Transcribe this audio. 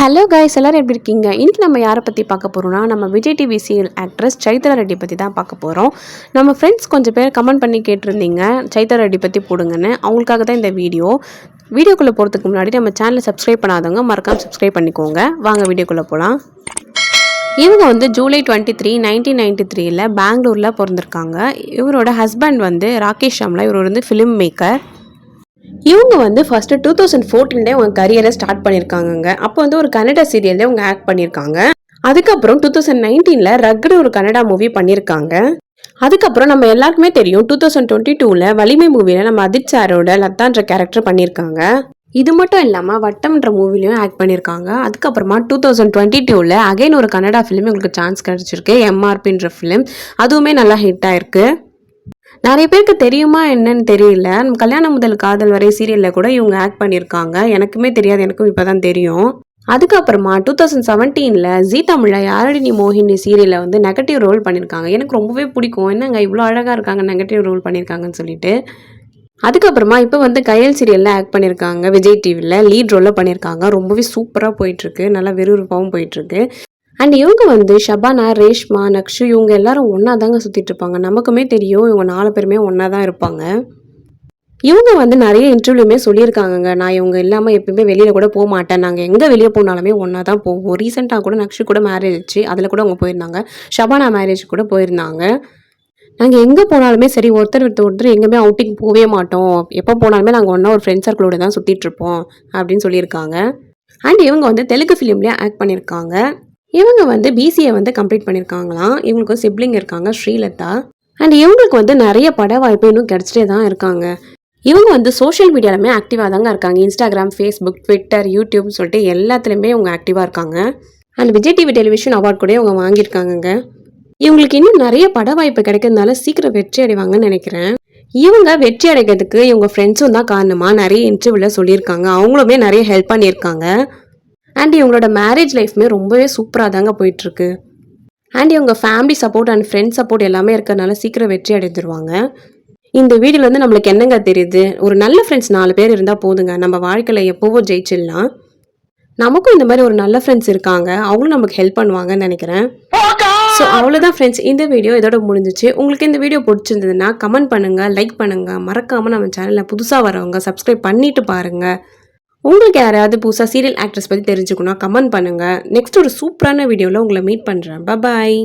Hello guys எல்லோரும் எப்படி இருக்கீங்க? இன்றைக்கி நம்ம யாரை பற்றி பார்க்க போகிறோம்னா நம்ம Vijay TV serial actress Chaitra Reddy பற்றி தான் பார்க்க போகிறோம் நம்ம ஃப்ரெண்ட்ஸ் கொஞ்சம் பேர் கமெண்ட் பண்ணி கேட்டிருந்தீங்க சைத்ரா ரெட்டி பற்றி போடுங்கன்னு. அவங்களுக்காக தான் இந்த வீடியோ வீடியோக்குள்ளே போகிறதுக்கு முன்னாடி நம்ம சேனலை சப்ஸ்கிரைப் பண்ணாதவங்க மறக்காமல் சப்ஸ்கிரைப் பண்ணிக்கோங்க. வாங்க வீடியோக்குள்ளே போகலாம் இவங்க வந்து July twenty three nineteen ninety த்ரீயில் பெங்களூரில் பிறந்திருக்காங்க. இவரோட ஹஸ்பண்ட் வந்து ராகேஷ் அம்லா. இவர் வந்து ஃபிலிம் மேக்கர் இவங்க வந்து ஃபஸ்ட்டு டூ தௌசண்ட் ஃபோர்டீன்லேயே அவங்க கரியரை ஸ்டார்ட் பண்ணியிருக்காங்க அப்போ வந்து ஒரு கன்னட சீரியல்லே அவங்க ஆக்ட் பண்ணியிருக்காங்க அதுக்கப்புறம் டூ தௌசண்ட் நைன்டீனில் ரக்குடு ஒரு கன்னடா மூவி பண்ணியிருக்காங்க அதுக்கப்புறம் நம்ம எல்லாருக்குமே தெரியும் டூ தௌசண்ட் டுவெண்ட்டி டூவில் வலிமை மூவியில் நம்ம அதித் சாரோட லத்தான்ற கேரக்டர் பண்ணியிருக்காங்க இது மட்டும் இல்லாமல் வட்டம்ன்ற மூவிலையும் ஆக்ட் பண்ணியிருக்காங்க அதுக்கப்புறமா டூ தௌசண்ட் டுவெண்ட்டி டூவில் அகைன் ஒரு கன்னடா ஃபிலிம் உங்களுக்கு சான்ஸ் கிடச்சிருக்கு. எம்ஆர்பின்ற ஃபிலிம் அதுவுமே நல்லா ஹிட் ஆயிருக்கு. நிறைய பேருக்கு தெரியுமா என்னன்னு தெரியல. நம்ம கல்யாணம் முதல் காதல் வரை சீரியலில் கூட இவங்க ஆக்ட் பண்ணியிருக்காங்க. எனக்குமே தெரியாது எனக்கும் இப்போ தான் தெரியும். அதுக்கப்புறமா டூ தௌசண்ட் செவன்டீனில் ஜீ தமிழில் யாரடி மோகினி சீரியலில் வந்து நெகட்டிவ் ரோல் பண்ணியிருக்காங்க. எனக்கு ரொம்பவே பிடிக்கும். என்னங்க இவ்வளோ அழகாக இருக்காங்க நெகட்டிவ் ரோல் பண்ணியிருக்காங்கன்னு சொல்லிட்டு. அதுக்கப்புறமா இப்போ வந்து கயல் சீரியலில் ஆக்ட் பண்ணியிருக்காங்க. விஜய் டிவியில் லீட் ரோலில் பண்ணியிருக்காங்க. ரொம்பவே சூப்பராக போயிட்டுருக்கு நல்லா விறுவிறுப்பாகவும் போயிட்டுருக்கு அண்ட் இவங்க வந்து ஷபானா ரேஷ்மா நக்ஷு இவங்க எல்லாரும் ஒன்றா தாங்க சுற்றிட்டு இருப்பாங்க நமக்குமே தெரியும் இவங்க நாலு பேருமே ஒன்றா தான் இருப்பாங்க. இவங்க வந்து நிறைய இன்டர்வியூமே சொல்லியிருக்காங்கங்க. நான் இவங்க இல்லாமல் எப்பயுமே வெளியில் கூட போக மாட்டேன். நாங்கள் எங்கே வெளியே போனாலுமே ஒன்றா தான் போவோம் ரீசெண்டாக கூட நக்ஷு கூட மேரேஜ் ஆச்சு. அதில் கூட அவங்க போயிருந்தாங்க. ஷபானா மேரேஜ் கூட போயிருந்தாங்க. நாங்கள் எங்கே போனாலுமே சரி ஒருத்தர் ஒருத்தர் ஒருத்தர் எங்கேயுமே அவுட்டிங் போகவே மாட்டோம். எப்போ போனாலுமே நாங்கள் ஒன்றா ஒரு ஃப்ரெண்ட் சர்க்கிளோட தான் சுற்றிட்டு இருப்போம் அப்படின்னு சொல்லியிருக்காங்க. அண்ட் இவங்க வந்து தெலுங்கு ஃபிலிம்லேயே ஆக்ட் பண்ணியிருக்காங்க. இவங்க வந்து பிசிஏ வந்து கம்ப்ளீட் பண்ணியிருக்காங்களாம் இவங்களுக்கு சிப்ளிங் இருக்காங்க ஸ்ரீலதா. அண்ட் இவங்களுக்கு வந்து நிறைய பட வாய்ப்பு இன்னும் கிடச்சிட்டே தான் இருக்காங்க. இவங்க வந்து சோஷியல் மீடியாலுமே ஆக்டிவாக தாங்க இருக்காங்க. இன்ஸ்டாகிராம் ஃபேஸ்புக் ட்விட்டர் யூடியூப்னு சொல்லிட்டு எல்லாத்துலேயுமே இவங்க ஆக்டிவாக இருக்காங்க. And Vijay TV television award கூட இவங்க வாங்கியிருக்காங்கங்க. இவங்களுக்கு இன்னும் நிறைய பட வாய்ப்பு கிடைக்கிறதுனால சீக்கிரம் வெற்றி அடைவாங்கன்னு நினைக்கிறேன். இவங்க வெற்றி அடைக்கிறதுக்கு இவங்க ஃப்ரெண்ட்ஸும் தான் காரணமாக நிறைய இன்டர்வியூவில் சொல்லியிருக்காங்க. அவங்களுமே நிறைய ஹெல்ப் பண்ணியிருக்காங்க. அண்ட் இவங்களோட மேரேஜ் லைஃப்மே ரொம்பவே சூப்பராக தாங்க போயிட்டுருக்கு. அண்ட் இவங்க family support and friends support எல்லாமே இருக்கிறதுனால சீக்கிரம் வெற்றி அடைஞ்சிருவாங்க. இந்த வீடியோல வந்து நம்மளுக்கு என்னங்க தெரியுது? ஒரு நல்ல ஃப்ரெண்ட்ஸ் நாலு பேர் இருந்தால் போதுங்க. நம்ம வாழ்க்கையில் எப்போவோ ஜெயிச்சிடலாம். நமக்கும் இந்த மாதிரி ஒரு நல்ல ஃப்ரெண்ட்ஸ் இருக்காங்க. அவங்களும் நமக்கு ஹெல்ப் பண்ணுவாங்கன்னு நினைக்கிறேன். ஸோ அவ்வளோதான் ஃப்ரெண்ட்ஸ் இந்த வீடியோ இதோட முடிஞ்சிச்சு. உங்களுக்கு இந்த வீடியோ பிடிச்சிருந்ததுன்னா கமெண்ட் பண்ணுங்கள் லைக் பண்ணுங்கள் மறக்காமல் நம்ம சேனலில் புதுசாக வரவங்க சப்ஸ்கிரைப் பண்ணிட்டு பாருங்கள் உங்களுக்கு யாராவது புதுசாக சீரியல் ஆக்ட்ரஸ் பற்றி தெரிஞ்சுக்கணும் கமெண்ட் பண்ணுங்கள் நெக்ஸ்ட் ஒரு சூப்பரான வீடியோவில் உங்களை மீட் பண்ணுறேன் பாய்